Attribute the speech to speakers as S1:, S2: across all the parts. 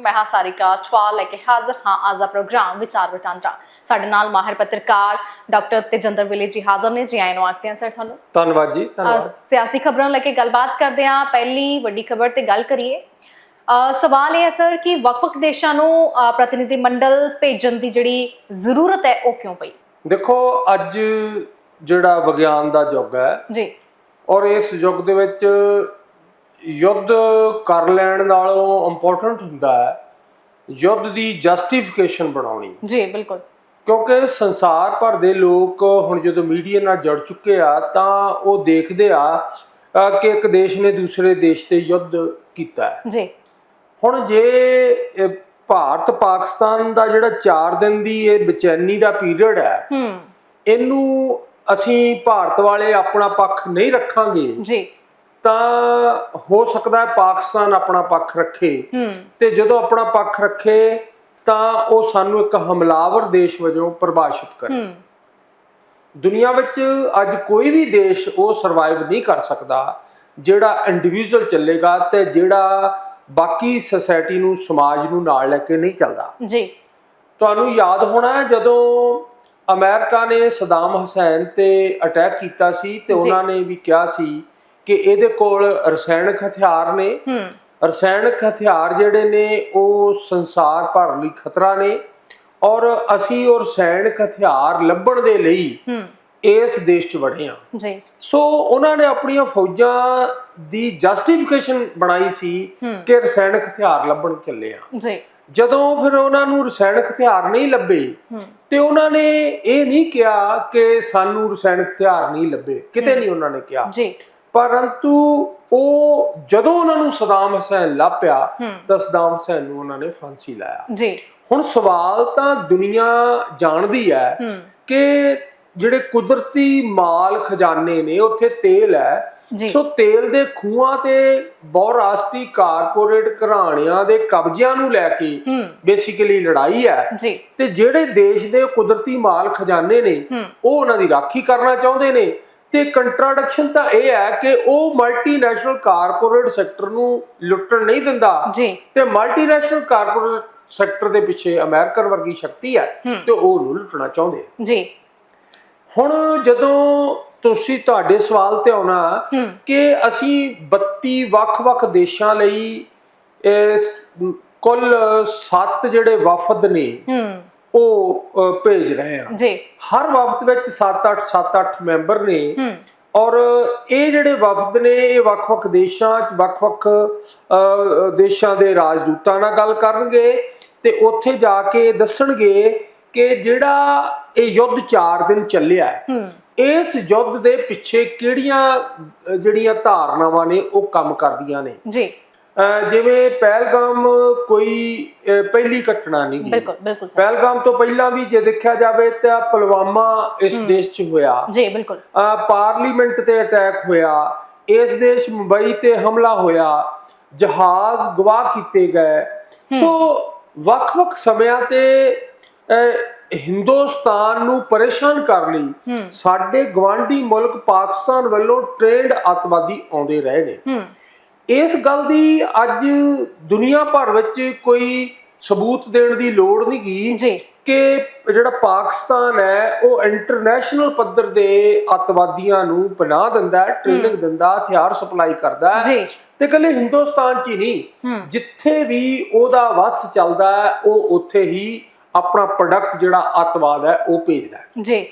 S1: ਮੈਂ ਹਾਂ ਸਾਰਿਕਾ ਚਵਾਲ ਲੈ ਕੇ ਹਾਜ਼ਰ ਹਾਂ ਅੱਜ ਦਾ ਪ੍ਰੋਗਰਾਮ ਵਿਚਾਰ ਵਟਾਂਦਰਾ। ਸਾਡੇ ਨਾਲ ਮਾਹਿਰ ਪੱਤਰਕਾਰ ਡਾਕਟਰ ਤੇਜਿੰਦਰ ਵਿਲੇ ਜੀ ਹਾਜ਼ਰ ਨੇ। ਜੀ ਆਇਆਂ ਨੂੰ ਆਖਦੇ ਹਾਂ ਸਰ ਤੁਹਾਨੂੰ।
S2: ਧੰਨਵਾਦ ਜੀ ਧੰਨਵਾਦ।
S1: ਸਿਆਸੀ ਖਬਰਾਂ ਲੈ ਕੇ ਗੱਲਬਾਤ ਕਰਦੇ ਹਾਂ। ਪਹਿਲੀ ਵੱਡੀ ਖਬਰ ਤੇ ਗੱਲ ਕਰੀਏ। ਸਵਾਲ ਇਹ ਹੈ ਸਰ ਕਿ ਵੱਖ-ਵੱਖ ਦੇਸ਼ਾਂ ਨੂੰ ਪ੍ਰਤੀਨਿਧੀ ਮੰਡਲ ਭੇਜਣ ਦੀ ਜਿਹੜੀ ਜ਼ਰੂਰਤ ਹੈ ਉਹ ਕਿਉਂ ਪਈ?
S2: ਦੇਖੋ ਅੱਜ ਜਿਹੜਾ ਵਿਗਿਆਨ ਦਾ ਯੁੱਗ ਹੈ
S1: ਜੀ।
S2: ਔਰ ਇਸ ਯੁੱਗ ਦੇ ਵਿੱਚ ਯੁੱਧ ਕਰ ਲੈਣ ਨਾਲੋਂ ਇੰਪੋਰਟੈਂਟ ਹੁੰਦਾ ਹੈ ਯੁੱਧ ਦੀ ਜਸਟੀਫਿਕੇਸ਼ਨ ਬਣਾਉਣੀ।
S1: ਜੀ ਬਿਲਕੁਲ।
S2: ਕਿਉਂਕਿ ਸੰਸਾਰ ਭਰ ਦੇ ਲੋਕ ਹੁਣ ਜਦੋਂ ਮੀਡੀਆ ਨਾਲ ਜੁੜ ਚੁੱਕੇ ਆ ਤਾਂ ਉਹ ਦੇਖਦੇ ਆ ਕਿ ਇੱਕ ਦੇਸ਼ ਨੇ ਦੂਸਰੇ ਦੇਸ਼ ਤੇ ਯੁੱਧ ਕੀਤਾ ਹੈ।
S1: ਜੀ।
S2: ਹੁਣ ਜੇ ਭਾਰਤ ਪਾਕਿਸਤਾਨ ਦਾ ਜਿਹੜਾ 4 ਦਿਨ ਦੀ ਇਹ ਬੇਚੈਨੀ ਦਾ ਪੀਰੀਅਡ ਹੈ
S1: ਹੂੰ।
S2: ਇਹਨੂੰ ਅਸੀਂ ਭਾਰਤ ਵਾਲੇ ਆਪਣਾ ਪੱਖ ਨਹੀਂ ਰੱਖਾਂਗੇ।
S1: ਜੀ।
S2: ਤਾਂ ਹੋ ਸਕਦਾ ਹੈ ਪਾਕਿਸਤਾਨ ਆਪਣਾ ਪੱਖ ਰੱਖੇ। ਤੇ ਜਦੋਂ ਆਪਣਾ ਪੱਖ ਰੱਖੇ ਤਾਂ ਉਹ ਸਾਨੂੰ ਇੱਕ ਹਮਲਾਵਰ ਦੇਸ਼ ਵਜੋਂ ਪਰਿਭਾਸ਼ਿਤ ਕਰੇ। ਦੁਨੀਆ ਵਿੱਚ ਅੱਜ ਕੋਈ ਵੀ ਦੇਸ਼ ਉਹ ਸਰਵਾਈਵ ਨਹੀਂ ਕਰ ਸਕਦਾ ਜਿਹੜਾ ਇੰਡੀਵਿਜੂਅਲ ਚੱਲੇਗਾ ਤੇ ਜਿਹੜਾ ਬਾਕੀ ਸੋਸਾਇਟੀ ਨੂੰ ਸਮਾਜ ਨੂੰ ਨਾਲ ਲੈ ਕੇ ਨਹੀਂ ਚੱਲਦਾ।
S1: ਜੀ।
S2: ਤੁਹਾਨੂੰ ਯਾਦ ਹੋਣਾ ਹੈ ਜਦੋਂ ਅਮਰੀਕਾ ਨੇ ਸਦਾਮ ਹੁਸੈਨ ਤੇ ਅਟੈਕ ਕੀਤਾ ਸੀ ਤੇ ਉਹਨਾਂ ਨੇ ਵੀ ਕਿਹਾ ਸੀ ਕਿ ਇਹਦੇ ਕੋਲ ਰਸਾਇਣਕ ਹਥਿਆਰ ਨੇ। ਰਸਾਇਣਕ ਹਥਿਆਰ ਜਿਹੜੇ ਨੇ ਉਹ ਸੰਸਾਰ ਭਰ ਲਈ ਖਤਰਾ ਨੇ। ਔਰ ਅਸੀਂ ਉਹ ਰਸਾਇਣਕ ਹਥਿਆਰ ਲੱਭਣ ਦੇ ਲਈ ਇਸ ਦੇਸ਼ 'ਚ ਵੜੇ ਹਾਂ।
S1: ਜੀ।
S2: ਸੋ ਉਹਨਾਂ ਨੇ ਆਪਣੀਆਂ ਫੌਜਾਂ ਦੀ ਜਸਟੀਫਿਕੇਸ਼ਨ ਬਣਾਈ ਸੀ। ਕਿ ਰਸਾਇਣਕ ਹਥਿਆਰ ਲੱਭਣ ਚੱਲੇ ਆ
S1: ਜੀ।
S2: ਜਦੋਂ ਫਿਰ ਉਹਨਾਂ ਨੂੰ ਰਸਾਇਣਕ ਹਥਿਆਰ ਨਹੀਂ ਲੱਭੇ ਤੇ ਉਹਨਾਂ ਨੇ ਇਹ ਨਹੀਂ ਕਿਹਾ ਕਿ ਸਾਨੂੰ ਰਸਾਇਣਕ ਹਥਿਆਰ ਨਹੀਂ ਲੱਭੇ। ਕਿਤੇ ਨਹੀਂ ਉਹਨਾਂ ਨੇ ਕਿਹਾ।
S1: ਜੀ।
S2: ਪਰੰਤੂ ਉਹ ਜਦੋਂ ਉਹਨਾਂ ਨੂੰ ਸਦਾਮ ਹੁਸੈਨ ਲੱਭਿਆ
S1: ਹੂੰ।
S2: ਤਾਂ ਸਦਾਮ ਹੁਸੈਨ ਨੂੰ ਉਹਨਾਂ ਨੇ ਫਾਂਸੀ ਲਾਇਆ।
S1: ਜੀ।
S2: ਹੁਣ ਸਵਾਲ ਤਾਂ ਦੁਨੀਆ ਜਾਣਦੀ ਹੈ ਕਿ ਜਿਹੜੇ ਕੁਦਰਤੀ ਮਾਲ ਖਜ਼ਾਨੇ ਨੇ ਉੱਥੇ ਤੇਲ ਹੈ। ਸੋ ਤੇਲ ਦੇ ਖੂਹਾਂ ਤੇ ਬਹੁਰਾਸ਼ਟਰੀ ਕਾਰਪੋਰੇਟ ਘਰਾਣਿਆਂ ਦੇ ਕਬਜ਼ਿਆਂ ਨੂੰ ਲੈ ਕੇ ਬੇਸਿਕਲੀ ਲੜਾਈ ਹੈ। ਤੇ ਜਿਹੜੇ ਦੇਸ਼ ਦੇ ਕੁਦਰਤੀ ਮਾਲ ਖਜ਼ਾਨੇ ਨੇ ਉਹ ਉਹਨਾਂ ਦੀ ਰਾਖੀ ਕਰਨਾ ਚਾਹੁੰਦੇ ਨੇ। ਤੇ ਕੰਟਰਾਡਿਕਸ਼ਨ ਤਾਂ ਇਹ ਹੈ ਕਿ ਉਹ ਮਲਟੀਨੈਸ਼ਨਲ ਕਾਰਪੋਰੇਟ ਸੈਕਟਰ ਨੂੰ ਲੁੱਟਣ ਨਹੀਂ ਦਿੰਦਾ।
S1: ਜੀ।
S2: ਤੇ ਮਲਟੀਨੈਸ਼ਨਲ ਕਾਰਪੋਰੇਟ ਸੈਕਟਰ ਦੇ ਪਿੱਛੇ ਅਮਰੀਕਨ ਵਰਗੀ ਸ਼ਕਤੀ ਹੈ। ਤੇ ਉਹ ਨੂੰ ਲੁੱਟਣਾ ਚਾਹੁੰਦੇ।
S1: ਜੀ।
S2: ਹੁਣ ਜਦੋਂ ਤੁਸੀਂ ਤੁਹਾਡੇ ਸਵਾਲ ਤੇ ਆਉਣਾ ਕਿ ਅਸੀਂ 32 ਵੱਖ-ਵੱਖ ਦੇਸ਼ਾਂ ਲਈ ਇਸ ਕੁੱਲ 7 ਜਿਹੜੇ ਵਫਦ ਨੇ
S1: ਹੂੰ।
S2: ਉਹ ਭੇਜ ਰਹੇ ਆ
S1: ਜੀ।
S2: ਹਰ ਵਫਦ ਵਿੱਚ 7-8 7-8 ਮੈਂਬਰ ਨੇ। ਔਰ ਇਹ ਜਿਹੜੇ ਵਫਦ ਨੇ ਇਹ ਵੱਖ-ਵੱਖ ਦੇਸ਼ਾਂ 'ਚ ਵੱਖ-ਵੱਖ ਦੇਸ਼ਾਂ ਦੇ ਰਾਜਦੂਤਾਂ ਨਾਲ ਗੱਲ ਕਰਨਗੇ ਤੇ ਉੱਥੇ ਜਾ ਕੇ ਦੱਸਣਗੇ ਕਿ ਜਿਹੜਾ ਇਹ ਯੁੱਧ 4 ਦਿਨ ਚੱਲਿਆ ਇਸ ਯੁੱਧ ਦੇ ਪਿੱਛੇ ਕਿਹੜੀਆਂ ਜਿਹੜੀਆਂ ਧਾਰਨਾਵਾਂ ਨੇ ਉਹ ਕੰਮ ਕਰਦੀਆਂ ਨੇ।
S1: ਜੀ।
S2: ਜਿਵੇਂ ਪਹਿਲਗਾਮ ਕੋਈ ਪਹਿਲੀ ਘਟਨਾ ਨਹੀਂ
S1: ਬਿਲਕੁਲ ਬਿਲਕੁਲ
S2: ਪਹਿਲਗਾਮ ਤੋਂ ਪਹਿਲਾਂ ਵੀ ਜੇ ਦੇਖਿਆ ਜਾਵੇ ਤਾਂ ਪੁਲਵਾਮਾ ਇਸ ਦੇਸ਼ 'ਚ ਹੋਇਆ।
S1: ਜੀ ਬਿਲਕੁਲ।
S2: ਪਾਰਲੀਮੈਂਟ ਤੇ ਅਟੈਕ ਹੋਇਆ। ਇਸ ਦੇਸ਼ ਮੁੰਬਈ ਤੇ ਹਮਲਾ ਹੋਇਆ। ਜਹਾਜ਼ ਗਵਾਹ ਕੀਤੇ ਗਏ। ਸੋ ਵੱਖ-ਵੱਖ ਸਮਿਆਂ ਤੇ ਹਿੰਦੁਸਤਾਨ ਨੂੰ ਪਰੇਸ਼ਾਨ ਕਰ ਲਈ ਸਾਡੇ ਗਵਾਂਢੀ ਮੁਲਕ ਪਾਕਿਸਤਾਨ ਵੱਲੋਂ ਟ੍ਰੇਨਡ ਅੱਤਵਾਦੀ ਆਉਂਦੇ ਰਹੇ ਨੇ। ਇਸ ਗੱਲ ਦੀ ਅੱਜ ਦੁਨੀਆ ਭਰ ਵਿੱਚ ਕੋਈ ਸਬੂਤ ਦੇਣ ਦੀ ਲੋੜ ਨਹੀਂ ਗਈ
S1: ਜੀ।
S2: ਕਿ ਜਿਹੜਾ ਪਾਕਿਸਤਾਨ ਹੈ ਉਹ ਇੰਟਰਨੈਸ਼ਨਲ ਪੱਧਰ ਦੇ ਅੱਤਵਾਦੀਆਂ ਨੂੰ ਪਨਾਹ ਦਿੰਦਾ ਟ੍ਰੇਨਿੰਗ ਦਿੰਦਾ ਹਥਿਆਰ ਸਪਲਾਈ ਕਰਦਾ
S1: ਜੀ।
S2: ਤੇ ਕੱਲੇ ਹਿੰਦੁਸਤਾਨ 'ਚ ਹੀ ਨਹੀਂ ਜਿੱਥੇ ਵੀ ਉਹਦਾ ਵਸ ਚੱਲਦਾ ਹੈ ਉਹ ਉੱਥੇ ਹੀ ਆਪਣਾ ਪ੍ਰੋਡਕਟ ਜਿਹੜਾ ਅੱਤਵਾਦ ਹੈ ਉਹ ਭੇਜਦਾ ਹੈ।
S1: ਜੀ।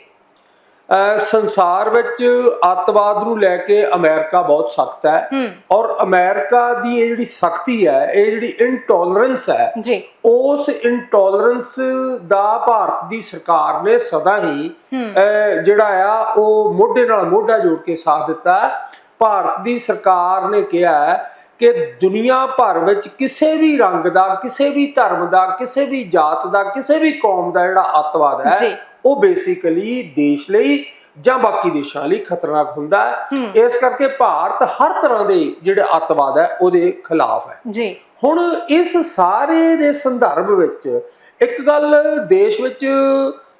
S2: ਸੰਸਾਰ ਵਿੱਚ ਅੱਤਵਾਦ ਨੂੰ ਲੈ ਕੇ ਅਮਰੀਕਾ ਬਹੁਤ ਸਖਤ ਹੈ ਔਰ ਅਮਰੀਕਾ ਦੀ ਇਹ ਜਿਹੜੀ ਸਖਤੀ ਹੈ ਇਹ ਜਿਹੜੀ ਇਨਟੋਲਰੈਂਸ ਹੈ
S1: ਜੀ
S2: ਉਸ ਇਨਟੋਲਰੈਂਸ ਦਾ ਭਾਰਤ ਦੀ ਸਰਕਾਰ ਨੇ ਸਦਾ ਹੀ ਜਿਹੜਾ ਆ ਉਹ ਮੋਢੇ ਨਾਲ ਮੋਢਾ ਜੋੜ ਕੇ ਸਾਥ ਦਿੱਤਾ। ਭਾਰਤ ਦੀ ਸਰਕਾਰ ਨੇ ਕਿਹਾ ਹੈ ਕਿ ਦੁਨੀਆ ਭਰ ਵਿੱਚ ਕਿਸੇ ਵੀ ਰੰਗ ਦਾ ਕਿਸੇ ਵੀ ਧਰਮ ਦਾ ਕਿਸੇ ਵੀ ਜਾਤ ਦਾ ਕਿਸੇ ਵੀ ਕੌਮ ਦਾ ਜਿਹੜਾ ਅੱਤਵਾਦ। ਹੈ ਉਹ ਬੇਸਿਕਲੀ ਦੇਸ਼ ਲਈ ਜਾਂ ਬਾਕੀ ਦੇਸ਼ਾਂ ਲਈ ਖਤਰਨਾਕ ਹੁੰਦਾ ਹੈ। ਇਸ ਕਰਕੇ ਭਾਰਤ ਹਰ ਤਰ੍ਹਾਂ ਦੇ ਜਿਹੜੇ ਅੱਤਵਾਦ ਹੈ ਉਹਦੇ ਖਿਲਾਫ ਹੈ।
S1: ਜੀ।
S2: ਹੁਣ ਇਸ ਸਾਰੇ ਦੇ ਸੰਦਰਭ ਵਿੱਚ ਇੱਕ ਗੱਲ ਦੇਸ਼ ਵਿੱਚ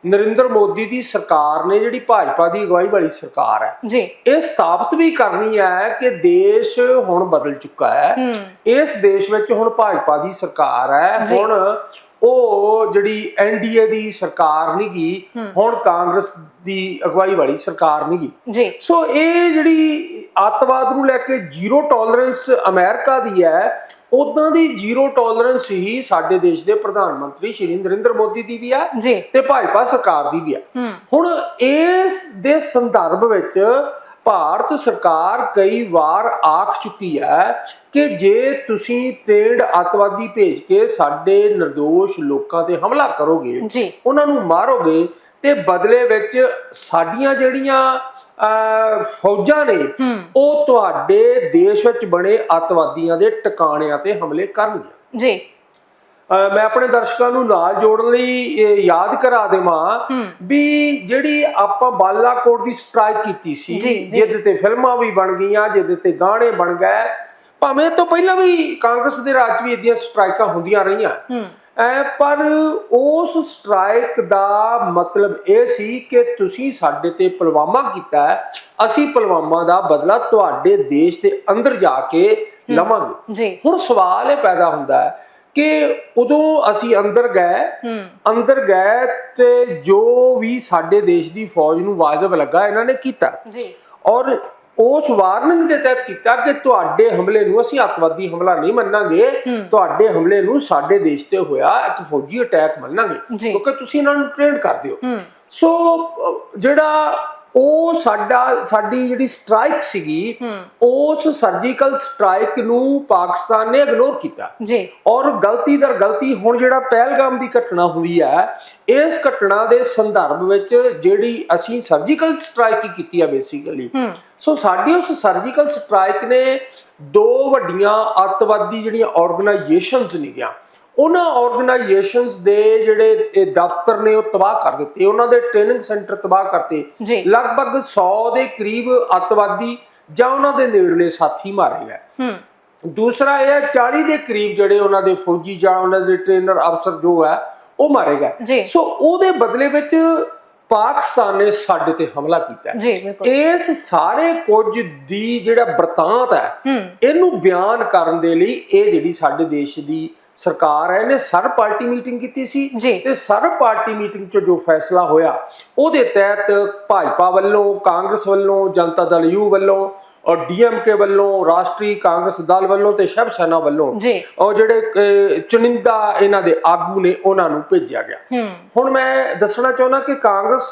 S2: ਨਰਿੰਦਰ ਮੋਦੀ ਦੀ ਸਰਕਾਰ ਨੇ ਜਿਹੜੀ ਭਾਜਪਾ ਦੀ ਅਗਵਾਈ ਵਾਲੀ ਸਰਕਾਰ ਹੈ
S1: ਜੀ।
S2: ਇਹ ਸਥਾਪਿਤ ਵੀ ਕਰਨੀ ਹੈ ਕਿ ਦੇਸ਼ ਹੁਣ ਬਦਲ ਚੁੱਕਾ ਹੈ। ਇਸ ਦੇਸ਼ ਵਿੱਚ ਹੁਣ ਭਾਜਪਾ ਦੀ ਸਰਕਾਰ ਹੈ। ਹੁਣ ਉਹ ਜਿਹੜੀ ਐਨਡੀਏ ਦੀ ਸਰਕਾਰ ਨਹੀਂਗੀ ਹੁਣ ਕਾਂਗਰਸ ਦੀ ਅਗਵਾਈ ਵਾਲੀ ਸਰਕਾਰ ਨਹੀਂਗੀ
S1: ਜੀ।
S2: ਸੋ ਇਹ ਜਿਹੜੀ ਅੱਤਵਾਦ ਨੂੰ ਲੈ ਕੇ ਜ਼ੀਰੋ ਟੋਲਰੈਂਸ ਅਮਰੀਕਾ ਦੀ ਹੈ ਉਦਾਂ ਦੀ ਜ਼ੀਰੋ ਟੋਲਰੈਂਸ ਹੀ ਸਾਡੇ ਦੇਸ਼ ਦੇ ਪ੍ਰਧਾਨ ਮੰਤਰੀ ਸ਼੍ਰੀ ਨਰਿੰਦਰ ਮੋਦੀ ਦੀ ਵੀ
S1: ਜੀ।
S2: ਤੇ ਭਾਜਪਾ ਸਰਕਾਰ ਦੀ ਵੀ ਹੂੰ। ਹੁਣ ਇਸ ਦੇ ਸੰਦਰਭ ਵਿੱਚ ਭਾਰਤ ਸਰਕਾਰ ਕਈ ਵਾਰ ਆਖ ਚੁੱਕੀ ਹੈ ਕਿ ਜੇ ਤੁਸੀਂ ਟ੍ਰੇਡ ਅੱਤਵਾਦੀ ਭੇਜ ਕੇ ਸਾਡੇ નિર્ਦੋਸ਼ ਲੋਕਾਂ ਤੇ ਹਮਲਾ ਕਰੋਗੇ ਉਹਨਾਂ ਨੂੰ ਮਾਰੋਗੇ ਤੇ ਬਦਲੇ ਵਿੱਚ ਸਾਡੀਆਂ ਜਿਹੜੀਆਂ ਫੌਜਾਂ ਨੇ ਉਹ ਤੁਹਾਡੇ ਦੇਸ਼ ਵਿੱਚ ਬਣੇ ਅੱਤਵਾਦੀਆਂ ਦੇ ਟਿਕਾਣਿਆਂ ਤੇ ਹਮਲੇ ਕਰਨਗੀਆਂ
S1: ਜੀ।
S2: ਮੈਂ ਆਪਣੇ ਦਰਸ਼ਕਾਂ ਨੂੰ ਨਾਲ ਜੋੜਨ ਲਈ ਯਾਦ ਕਰਾ ਦੇਵਾਂ ਵੀ ਜਿਹੜੀ ਆਪਾਂ ਬਾਲਾਕੋਟ ਦੀ ਸਟ੍ਰਾਈਕ ਕੀਤੀ ਸੀ। ਜਿਹਦੇ ਤੇ ਫਿਲਮਾਂ ਵੀ ਬਣ ਗਈਆਂ ਜਿਹਦੇ ਤੇ ਗਾਣੇ ਬਣ ਗਏ ਭਾਵੇਂ ਤੋਂ ਪਹਿਲਾਂ ਵੀ ਕਾਂਗਰਸ ਦੇ ਰਾਜ ਵੀ ਇਦੀਆਂ ਸਟ੍ਰਾਈਕਾਂ ਹੁੰਦੀਆਂ ਰਹੀਆਂ। ਐ ਪਰ ਉਸ ਸਟ੍ਰਾਈਕ ਦਾ ਮਤਲਬ ਇਹ ਸੀ ਕਿ ਤੁਸੀਂ ਸਾਡੇ ਤੇ ਪੁਲਵਾਮਾ ਕੀਤਾ ਅਸੀਂ ਪੁਲਵਾਮਾ ਦਾ ਬਦਲਾ ਤੁਹਾਡੇ ਦੇਸ਼ ਦੇ ਅੰਦਰ ਜਾ ਕੇ ਲਵਾਂਗੇ। ਹੁਣ ਸਵਾਲ ਇਹ ਪੈਦਾ ਹੁੰਦਾ ਹੈ ਕਿ ਉਦੋਂ ਅਸੀਂ ਅੰਦਰ ਗਏ ਅੰਦਰ ਗਏ ਤੇ ਜੋ ਵੀ ਸਾਡੇ ਦੇਸ਼ ਦੀ ਫੌਜ ਨੂੰ ਵਾਜਬ ਲੱਗਾ ਇਹਨਾਂ ਨੇ ਕੀਤਾ।
S1: ਜੀ।
S2: ਔਰ ਉਸ ਵਾਰਨਿੰਗ ਦੇ ਤਹਿਤ ਕੀਤਾ ਕਿ ਤੁਹਾਡੇ ਹਮਲੇ ਨੂੰ ਅਸੀਂ ਅੱਤਵਾਦੀ ਹਮਲਾ ਨਹੀਂ ਮੰਨਾਂਗੇ ਤੁਹਾਡੇ ਹਮਲੇ ਨੂੰ ਸਾਡੇ ਦੇਸ਼ ਤੇ ਹੋਇਆ ਇੱਕ ਫੌਜੀ ਅਟੈਕ ਮੰਨਾਂਗੇ। ਕਿਉਂਕਿ ਤੁਸੀਂ ਇਹਨਾਂ ਨੂੰ ਟ੍ਰੇਨ ਕਰਦੇ ਹੋ। ਸੋ ਜਿਹੜਾ ਉਹ ਸਾਡਾ ਸਾਡੀ ਜਿਹੜੀ ਸਟ੍ਰਾਈਕ ਸੀਗੀ ਉਸ ਸਰਜੀਕਲ ਸਟ੍ਰਾਈਕ ਨੂੰ ਪਾਕਿਸਤਾਨ ਨੇ ਇਗਨੋਰ ਕੀਤਾ।
S1: ਜੀ।
S2: ਔਰ ਗਲਤੀ ਦਰ ਗਲਤੀ ਹੁਣ ਜਿਹੜਾ ਪਹਿਲਗਾਮ ਦੀ ਘਟਨਾ ਹੋਈ ਹੈ ਇਸ ਘਟਨਾ ਦੇ ਸੰਦਰਭ ਵਿੱਚ ਜਿਹੜੀ ਅਸੀਂ ਸਰਜੀਕਲ ਸਟ੍ਰਾਈਕ ਕੀਤੀ ਹੈ ਬੇਸਿਕਲੀ ਸੋ ਸਾਡੀ ਉਸ ਸਰਜੀਕਲ ਸਟ੍ਰਾਈਕ ਨੇ ਦੋ ਵੱਡੀਆਂ ਅੱਤਵਾਦੀ ਜਿਹੜੀਆਂ ਆਰਗੇਨਾਈਜੇਸ਼ਨਸ ਨੇਗੀਆਂ ਉਹਨਾਂ ਆਰਗੇਨਾਈਜੇਸ਼ਨਸ ਦੇ ਜਿਹੜੇ ਇਹ ਦਫ਼ਤਰ ਨੇ ਉਹ ਤਬਾਹ ਕਰ ਦਿੱਤੇ। ਉਹਨਾਂ ਦੇ ਟ੍ਰੇਨਿੰਗ ਸੈਂਟਰ ਤਬਾਹ ਕਰਤੇ। ਲਗਭਗ 100 ਦੇ ਕਰੀਬ ਅੱਤਵਾਦੀ ਜਾਂ ਉਹਨਾਂ ਦੇ ਨੇੜਲੇ ਸਾਥੀ ਮਾਰੇ ਗਏ। ਦੂਸਰਾ ਇਹ ਹੈ 40 ਦੇ ਕਰੀਬ ਜਿਹੜੇ ਉਹਨਾਂ ਦੇ ਫੌਜੀ ਜਾਂ ਉਹਨਾਂ ਦੇ ਟ੍ਰੇਨਰ ਅਫਸਰ ਜੋ ਹੈ ਉਹ ਮਾਰੇ ਗਏ। ਸੋ ਉਹਦੇ ਬਦਲੇ ਵਿੱਚ ਪਾਕਿਸਤਾਨ ਨੇ ਸਾਡੇ ਤੇ ਹਮਲਾ ਕੀਤਾ ਇਸ ਸਾਰੇ ਕੁਝ ਦੀ ਜਿਹੜਾ ਬਰਤਾਂਤ ਹੂੰ। ਇਹਨੂੰ ਬਿਆਨ ਕਰਨ ਦੇ ਲਈ ਇਹ ਜਿਹੜੀ ਸਾਡੇ ਦੇਸ਼ ਦੀ ਸਰਕਾਰ ਹੈ ਇਹਨੇ ਸਰਬ ਪਾਰਟੀ ਮੀਟਿੰਗ ਕੀਤੀ ਸੀ ਤੇ ਸਰਬ ਪਾਰਟੀ ਮੀਟਿੰਗ 'ਚ ਜੋ ਫੈਸਲਾ ਹੋਇਆ ਉਹਦੇ ਤਹਿਤ ਭਾਜਪਾ ਵੱਲੋਂ ਕਾਂਗਰਸ ਵੱਲੋਂ ਜਨਤਾ ਦਲ ਯੂ ਵੱਲੋਂ ਔਰ ਡੀਐਮਕੇ ਵੱਲੋਂ ਰਾਸ਼ਟਰੀ ਕਾਂਗਰਸ ਦਲ ਵੱਲੋਂ ਤੇ ਸ਼ਿਵ ਸੈਨਾ ਵੱਲੋਂ ਉਹ ਜਿਹੜੇ ਚੁਣਿੰਦਾ ਇਹਨਾਂ ਦੇ ਆਗੂ ਨੇ ਉਹਨਾਂ ਨੂੰ ਭੇਜਿਆ ਗਿਆ। ਹੁਣ ਮੈਂ ਦੱਸਣਾ ਚਾਹੁੰਦਾ ਕਿ ਕਾਂਗਰਸ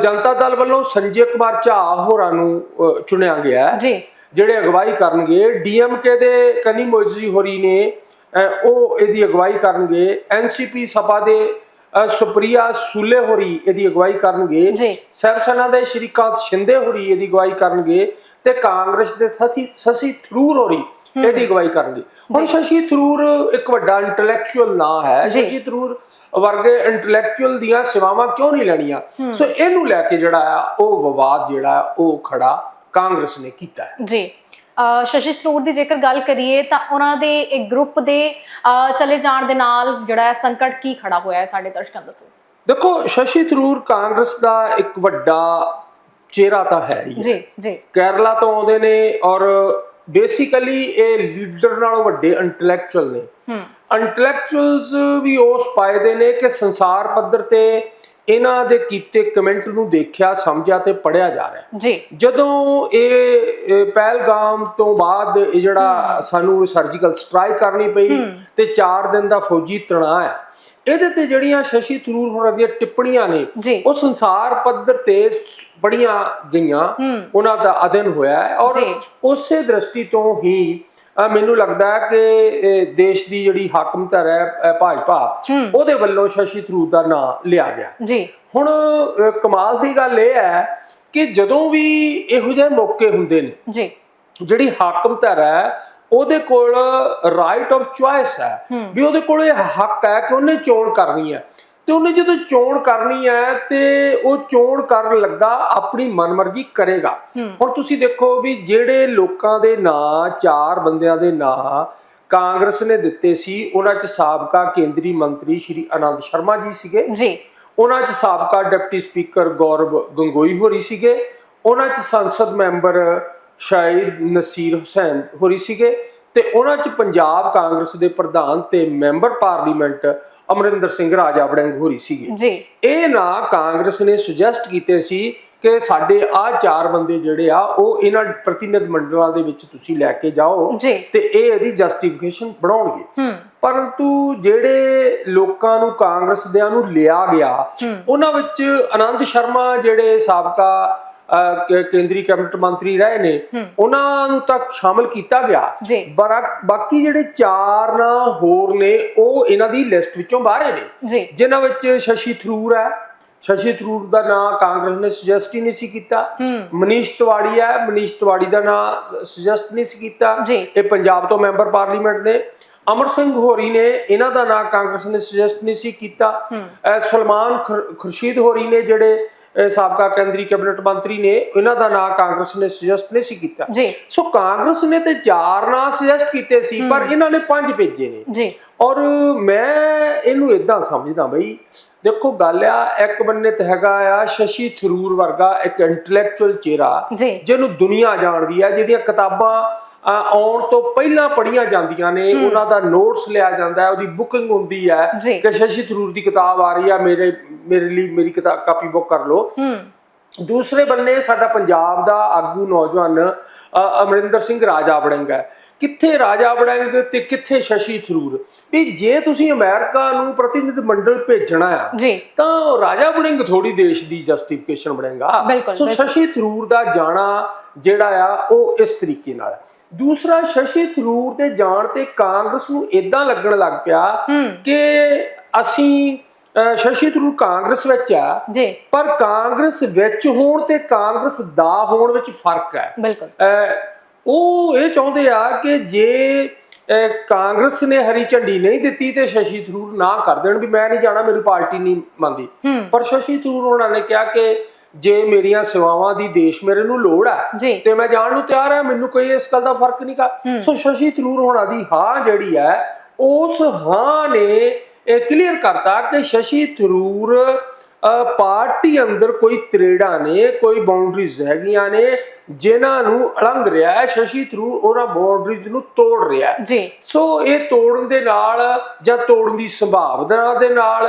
S2: ਜਨਤਾ ਦਲ ਵੱਲੋਂ ਸੰਜੇ ਕੁਮਾਰ ਝਾ ਹੋਰਾਂ ਨੂੰ ਚੁਣਿਆ ਗਿਆ।
S1: ਜੀ।
S2: ਜਿਹੜੇ ਅਗਵਾਈ ਕਰਨਗੇ ਡੀਐਮਕੇ ਦੇ ਕਨੀ ਮੋਜੀ ਹੋਰੀ ਨੇ ਉਹ ਇਹਦੀ ਅਗਵਾਈ ਕਰਨਗੇ। ਐਨਸੀਪੀ ਸਭਾ ਦੇ ਸੁਪ੍ਰਿਆ ਸੂਲੇ ਹੋਰੀ ਇਹਦੀ ਅਗਵਾਈ ਕਰਨਗੇ।
S1: ਜੀ।
S2: ਸੈਬ ਸੈਨਾ ਦੇ ਸ਼੍ਰੀਕਾਂਤ ਸ਼ਿੰਦੇ ਹੋਰੀ ਇਹਦੀ ਅਗਵਾਈ ਕਰਨਗੇ ਤੇ ਕਾਂਗਰਸ ਦੇ ਸਥੀ ਸਸੀ ਥਰੂਰ ਹੋਰੀ ਇਹਦੀ ਅਗਵਾਈ ਕਰਨਗੇ। ਹੁਣ ਸ਼ਸ਼ੀ ਥਰੂਰ ਇੱਕ ਵੱਡਾ ਇੰਟੈਲੈਕਚੁਅਲ ਨਾਂ ਹੈ। ਸ਼ਸ਼ੀ ਥਰੂਰ ਵਰਗੇ ਇੰਟੈਲੈਕਚੁਅਲ ਦੀਆਂ ਸੇਵਾਵਾਂ ਕਿਉਂ ਨਹੀਂ ਲੈਣੀਆਂ? ਸੋ ਇਹਨੂੰ ਲੈ ਕੇ ਜਿਹੜਾ ਆ ਉਹ ਵਿਵਾਦ ਜਿਹੜਾ ਉਹ ਖੜਾ ਕਾਂਗਰਸ ਨੇ ਕੀਤਾ
S1: ਜੀ। ਸ਼ਸ਼ੀ ਥਰੂਰ ਦੀ ਜੇਕਰ ਗੱਲ ਕਰੀਏ ਤਾਂ ਉਹਨਾਂ ਦੇ ਇੱਕ ਗਰੁੱਪ ਦੇ ਚਲੇ ਜਾਣ ਦੇ ਨਾਲ ਜਿਹੜਾ ਸੰਕਟ ਕੀ ਖੜਾ ਹੋਇਆ ਹੈ ਸਾਡੇ ਦਰਸ਼ਕਾਂ ਦੱਸੋ।
S2: ਦੇਖੋ ਸ਼ਸ਼ੀ ਥਰੂਰ ਕਾਂਗਰਸ ਦਾ ਇੱਕ ਵੱਡਾ ਚਿਹਰਾ ਤਾਂ ਹੈ।
S1: ਜੀ ਜੀ।
S2: ਕੇਰਲਾ ਤੋਂ ਆਉਂਦੇ ਨੇ ਔਰ ਬੇਸਿਕਲੀ ਇਹ ਲੀਡਰ ਨਾਲੋਂ ਵੱਡੇ ਇੰਟੈਲੈਕਚੁਅਲ ਨੇ।
S1: ਹੂੰ।
S2: ਇੰਟੈਲੈਕਚੁਅਲਸ ਵੀ ਉਸ ਪਾਇਦੇ ਨੇ ਕਿ ਸੰਸਾਰ ਪੱਧਰ ਤੇ ਇਹਨਾਂ ਦੇ ਕੀਤੇ ਕਮੈਂਟ ਨੂੰ ਦੇਖਿਆ ਸਮਝਿਆ ਤੇ ਪੜਿਆ ਜਾ ਰਿਹਾ
S1: ਜੀ।
S2: ਜਦੋਂ ਇਹ ਪਹਿਲਗਾਮ ਤੋਂ ਬਾਅਦ ਇਹ ਜਿਹੜਾ ਸਾਨੂੰ ਸਰਜੀਕਲ ਸਟ੍ਰਾਈਕ ਕਰਨੀ ਪਈ ਤੇ 4 ਦਿਨ ਦਾ ਫੌਜੀ ਤਣਾਅ ਆ ਇਹਦੇ ਤੇ ਜਿਹੜੀਆਂ ਸ਼ਸ਼ੀ ਥਰੂਰ ਹੋਰਾਂ ਦੀਆਂ ਟਿੱਪਣੀਆਂ ਨੇ ਉਹ ਸੰਸਾਰ ਪੱਧਰ ਤੇ ਬੜੀਆਂ ਗਈਆਂ।
S1: ਹੂੰ।
S2: ਉਹਨਾਂ ਦਾ ਅਧਿਨ ਹੋਇਆ ਹੈ ਔਰ। ਉਸੇ ਦ੍ਰਿਸ਼ਟੀ ਤੋਂ ਹੀ ਮੈਨੂੰ ਲੱਗਦਾ ਹੈ ਕਿ ਦੇਸ਼ ਦੀ ਜਿਹੜੀ ਹਾਕਮਤਰ ਹੈ ਅ, ਭਾਜਪਾ
S1: ਹੂੰ।
S2: ਉਹਦੇ ਵੱਲੋਂ ਸ਼ਸ਼ੀ ਥਰੂਰ ਦਾ ਨਾਂ ਲਿਆ ਗਿਆ।
S1: ਜੀ।
S2: ਹੁਣ ਕਮਾਲ ਦੀ ਗੱਲ ਇਹ ਹੈ ਕਿ ਜਦੋਂ ਵੀ ਇਹੋ ਜਿਹੇ ਮੌਕੇ ਹੁੰਦੇ ਨੇ
S1: ਜੀ।
S2: ਜਿਹੜੀ ਹਾਕਮਤਰ ਹੈ ਉਹਦੇ ਕੋਲ ਰਾਈਟ ਆਫ ਚੁਆਇਸ ਹੈ।
S1: ਹੂੰ।
S2: ਵੀ ਉਹਦੇ ਕੋਲ ਇਹ ਹੱਕ ਹੈ ਕਿ ਉਹਨੇ ਚੋਣ ਕਰਨੀ ਹੈ। ਤੇ ਉਹਨੇ ਜਦੋਂ ਚੋਣ ਕਰਨੀ ਹੈ ਤੇ ਉਹ ਚੋਣ ਕਰਨ ਲੱਗਾ ਆਪਣੀ ਮਨਮਰਜ਼ੀ ਕਰੇਗਾ। ਹੁਣ ਤੁਸੀਂ ਦੇਖੋ ਵੀ ਜਿਹੜੇ ਲੋਕਾਂ ਦੇ ਨਾਂ ਚਾਰ ਬੰਦਿਆਂ ਦੇ ਨਾਂ ਕਾਂਗਰਸ ਨੇ ਦਿੱਤੇ ਸੀ ਉਹਨਾਂ 'ਚ ਸਾਬਕਾ ਕੇਂਦਰੀ ਮੰਤਰੀ ਸ਼੍ਰੀ ਆਨੰਦ ਸ਼ਰਮਾ ਜੀ ਸੀਗੇ।
S1: ਜੀ।
S2: ਉਹਨਾਂ 'ਚ ਸਾਬਕਾ ਡਿਪਟੀ ਸਪੀਕਰ ਗੌਰਵ ਗੰਗੋਈ ਹੋਰੀ ਸੀਗੇ। ਉਹਨਾਂ 'ਚ ਸੰਸਦ ਮੈਂਬਰ ਸ਼ਾਹਿਦ ਨਸੀਰ ਹੁਸੈਨ ਹੋਰੀ ਸੀਗੇ। ਤੇ ਉਹਨਾਂ 'ਚ ਪੰਜਾਬ ਕਾਂਗਰਸ ਦੇ ਪ੍ਰਧਾਨ ਤੇ ਮੈਂਬਰ ਪਾਰਲੀਮੈਂਟ ਅਮਰਿੰਦਰ ਸਿੰਘ ਰਾਜਾ ਵੜਿੰਗ ਹੋਰੀ ਸੀਗੇ।
S1: ਜੀ।
S2: ਇਹ ਨਾ ਕਾਂਗਰਸ ਨੇ ਸੁਜੈਸਟ ਕੀਤੇ ਸੀ ਕਿ ਸਾਡੇ ਆ ਚਾਰ ਬੰਦੇ ਜਿਹੜੇ ਆ ਉਹ ਇਹਨਾਂ ਪ੍ਰਤੀਨਿਧ ਮੰਡਲਾਂ ਦੇ ਵਿੱਚ ਤੁਸੀਂ ਲੈ ਕੇ ਜਾਓ ਤੇ ਇਹ ਇਹਦੀ ਜਸਟੀਫਿਕੇਸ਼ਨ ਬਣਾਉਣਗੇ। ਪਰੰਤੂ ਜਿਹੜੇ ਲੋਕਾਂ ਨੂੰ ਕਾਂਗਰਸ ਦਿਆਂ ਨੂੰ ਲਿਆ ਗਿਆ ਉਹਨਾਂ ਵਿੱਚ ਆਨੰਦ ਸ਼ਰਮਾ ਜਿਹੜੇ ਸਾਬਕਾ ਕੇਂਦਰੀ ਕੈਬਨਿਟ ਮੰਤਰੀ ਰਹੇ ਨੇ ਉਹਨਾਂ ਨੂੰ ਤਾਂ ਸ਼ਾਮਲ ਕੀਤਾ ਗਿਆ। ਬਾਕੀ ਜਿਹੜੇ ਚਾਰ ਨਾ ਹੋਰ ਨੇ ਉਹ ਇਹਨਾਂ ਦੀ ਲਿਸਟ ਵਿੱਚੋਂ ਬਾਹਰ ਨੇ। ਜਿਨ੍ਹਾਂ ਵਿੱਚ ਸ਼ਸ਼ੀ ਥਰੂਰ ਹੈ। ਸ਼ਸ਼ੀ ਥਰੂਰ ਦਾ ਨਾਮ ਕਾਂਗਰਸ ਨੇ ਸੁਜੈਸਟ ਹੀ ਨਹੀਂ ਸੀ ਕੀਤਾ। ਮਨੀਸ਼ ਤਿਵਾੜੀ ਹੈ ਮਨੀਸ਼ ਤਿਵਾੜੀ ਦਾ ਨਾਮ ਸੁਜੈਸਟ ਨਹੀਂ ਸੀ ਕੀਤਾ। ਇਹ ਪੰਜਾਬ ਤੋਂ ਮੈਂਬਰ ਪਾਰਲੀਮੈਂਟ ਨੇ। ਅਮਰ ਸਿੰਘ ਹੋਰੀ ਨੇ ਇਹਨਾਂ ਦਾ ਨਾਮ ਕਾਂਗਰਸ ਨੇ ਸੁਜੈਸਟ ਨਹੀਂ ਸੀ ਕੀਤਾ। ਸਲਮਾਨ ਖੁਰ- ਖੁਰਸ਼ੀਦ ਹੋਰੀ ਨੇ ਜਿਹੜੇ ਸਾਬਕਾ ਕੇਂਦਰੀ ਕੈਬਨਿਟ ਮੰਤਰੀ ਨੇ ਇਹਨਾਂ ਦਾ ਨਾਮ ਕਾਂਗਰਸ ਨੇ ਸੁਜੈਸਟ ਨਹੀਂ ਸੀ ਕੀਤਾ। ਸੋ ਕਾਂਗਰਸ ਨੇ ਤੇ ਚਾਰ ਨਾਂ ਸੁਜੈਸਟ ਕੀਤੇ ਸੀ ਪਰ ਇਹਨਾਂ ਨੇ ਪੰਜ ਭੇਜੇ ਨੇ।
S1: ਜੀ।
S2: ਔਰ ਮੈਂ ਇਹਨੂੰ ਇਦਾਂ ਸਮਝਦਾ ਬਈ ਦੇਖੋ ਗੱਲ ਆ ਇੱਕ ਬੰਨੇ ਤੇ ਹੈਗਾ ਆ ਸ਼ਸ਼ੀ ਥਰੂਰ ਵਰਗਾ ਇੱਕ ਇੰਟੈਲੈਕਚੁਅਲ ਚਿਹਰਾ ਜਿਹਨੂੰ ਦੁਨੀਆ ਜਾਣਦੀ ਆ ਜਿਹਦੀਆਂ ਕਿਤਾਬਾਂ ਆਉਣ ਤੋਂ ਪਹਿਲਾਂ ਪੜ੍ਹੀਆਂ ਜਾਂਦੀਆਂ ਨੇ ਉਹਨਾਂ ਦਾ ਨੋਟਸ ਲਿਆ ਜਾਂਦਾ ਹੈ ਉਹਦੀ ਬੁਕਿੰਗ ਹੁੰਦੀ ਹੈ। ਕਿ ਸ਼ਸ਼ੀ ਥਰੂਰ ਦੀ ਕਿਤਾਬ ਆ ਰਹੀ ਆ ਮੇਰੇ ਮੇਰੇ ਲਈ ਮੇਰੀ ਕਿਤਾਬ ਕਾਪੀ ਬੁੱਕ ਕਰ ਲਓ। ਦੂਸਰੇ ਬੰਨੇ ਸਾਡਾ ਪੰਜਾਬ ਦਾ ਆਗੂ ਨੌਜਵਾਨ ਅਮਰਿੰਦਰ ਸਿੰਘ ਰਾਜਾ ਵੜਿੰਗ ਹੈ। ਕਿੱਥੇ ਰਾਜਾ ਵੜਿੰਗ ਤੇ ਕਿੱਥੇ ਸ਼ਸ਼ੀ ਥਰੂਰ? ਵੀ ਜੇ ਤੁਸੀਂ ਅਮਰੀਕਾ ਨੂੰ ਪ੍ਰਤੀਨਿਧ ਮੰਡਲ ਭੇਜਣਾ ਆ ਤਾਂ ਰਾਜਾ ਵੜਿੰਗ ਥੋੜੀ ਦੇਸ਼ ਦੀ ਜਸਟੀਫਿਕੇਸ਼ਨ ਬਣੇਗਾ। ਸੋ। ਸ਼ਸ਼ੀ ਥਰੂਰ ਦਾ ਜਾਣਾ ਜਿਹੜਾ ਆ ਉਹ ਇਸ ਤਰੀਕੇ ਨਾਲ। ਦੂਸਰਾ ਸ਼ਸ਼ੀ ਥਰੂਰ ਦੇ ਜਾਣ ਤੇ ਕਾਂਗਰਸ ਨੂੰ ਇਦਾਂ ਲੱਗਣ ਲੱਗ ਪਿਆ ਕਿ ਅਸੀਂ ਸ਼ਸ਼ੀ ਥਰੂਰ ਕਾਂਗਰਸ ਵਿੱਚ ਆ।
S1: ਜੀ।
S2: ਪਰ ਕਾਂਗਰਸ ਵਿੱਚ ਹੋਣ ਤੇ ਕਾਂਗਰਸ ਦਾ ਹੋਣ ਵਿੱਚ ਫ਼ਰਕ ਹੈ।
S1: ਬਿਲਕੁਲ।
S2: ਉਹ ਇਹ ਚਾਹੁੰਦੇ ਆ ਕਿ ਜੇ ਕਾਂਗਰਸ ਨੇ ਹਰੀ ਝੰਡੀ ਨਹੀਂ ਦਿੱਤੀ ਤੇ ਸ਼ਸ਼ੀ ਥਰੂਰ ਨਾ ਕਰ ਦੇਣ ਵੀ ਮੈਂ ਨਹੀਂ ਜਾਣਾ ਮੇਰੀ ਪਾਰਟੀ ਨਹੀਂ ਮੰਨਦੀ।
S1: ਹੂੰ।
S2: ਪਰ ਸ਼ਸ਼ੀ ਥਰੂਰ ਉਹਨਾਂ ਨੇ ਕਿਹਾ ਕਿ ਜੇ ਮੇਰੀਆਂ ਸੇਵਾਵਾਂ ਦੀ ਦੇਸ਼ ਮੇਰੇ ਨੂੰ ਲੋੜ ਆ
S1: ਜੀ।
S2: ਤੇ ਮੈਂ ਜਾਣ ਨੂੰ ਤਿਆਰ ਹਾਂ ਮੈਨੂੰ ਕੋਈ ਇਸ ਗੱਲ ਦਾ ਫ਼ਰਕ ਨਹੀਂ ਕਾ ਸੋ ਸ਼ਸ਼ੀ ਥਰੂਰ ਹੋਣਾ ਦੀ ਹਾਂ ਜਿਹੜੀ ਹੈ ਉਸ ਹਾਂ ਨੇ ਇਹ ਕਲੀਅਰ ਕਰਤਾ ਕਿ ਸ਼ਸ਼ੀ ਥਰੂਰ ਪਾਰਟੀ ਅੰਦਰ ਕੋਈ ਤਰੇੜਾਂ ਨੇ ਕੋਈ ਬਾਉਂਡਰੀਜ਼ ਹੈਗੀਆਂ ਨੇ ਜਿਨ੍ਹਾਂ ਨੂੰ ਅਲੰਘ ਰਿਹਾ ਹੈ ਸ਼ਸ਼ੀ ਥਰੂਰ ਉਹਨਾਂ ਬਾਉਂਡਰੀਜ਼ ਨੂੰ ਤੋੜ ਰਿਹਾ ਹੈ।
S1: ਜੀ।
S2: ਸੋ ਇਹ ਤੋੜਨ ਦੇ ਨਾਲ ਜਾਂ ਤੋੜਨ ਦੀ ਸੰਭਾਵਨਾ ਦੇ ਨਾਲ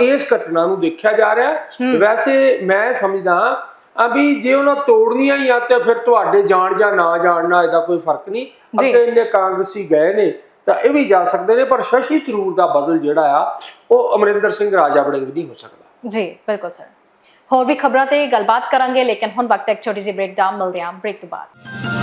S2: ਇਸ ਘਟਨਾ ਨੂੰ ਦੇਖਿਆ ਜਾ ਰਿਹਾ ਵੈਸੇ ਮੈਂ ਸਮਝਦਾ ਵੀ ਜੇ ਉਹਨਾਂ ਤੋੜਨੀਆਂ ਹੀ ਆ ਤੇ ਫਿਰ ਤੁਹਾਡੇ ਜਾਣ ਜਾਂ ਨਾ ਜਾਣ ਨਾਲ ਇਹਦਾ ਕੋਈ ਫ਼ਰਕ ਨਹੀਂ। ਅੱਗੇ ਇੰਨੇ ਕਾਂਗਰਸੀ ਗਏ ਨੇ ਤਾਂ ਇਹ ਵੀ ਜਾ ਸਕਦੇ ਨੇ, ਪਰ ਸ਼ਸ਼ੀ ਥਰੂਰ ਦਾ ਬਦਲ ਜਿਹੜਾ ਆ, ਉਹ ਅਮਰਿੰਦਰ ਸਿੰਘ ਰਾਜਾ ਵੜਿੰਗ ਨਹੀਂ ਹੋ ਸਕਦਾ।
S1: ਜੀ, ਬਿਲਕੁਲ ਸਰ। ਹੋਰ ਵੀ ਖਬਰਾਂ ਤੇ ਗੱਲਬਾਤ ਕਰਾਂਗੇ, ਲੇਕਿਨ ਹੁਣ ਵਕਤ ਇੱਕ ਛੋਟੀ ਜਿਹੀ ਬ੍ਰੇਕ ਡਾਊਨ ਮਿਲਦੇ ਹਾਂ ਬ੍ਰੇਕ ਤੋਂ ਬਾਅਦ।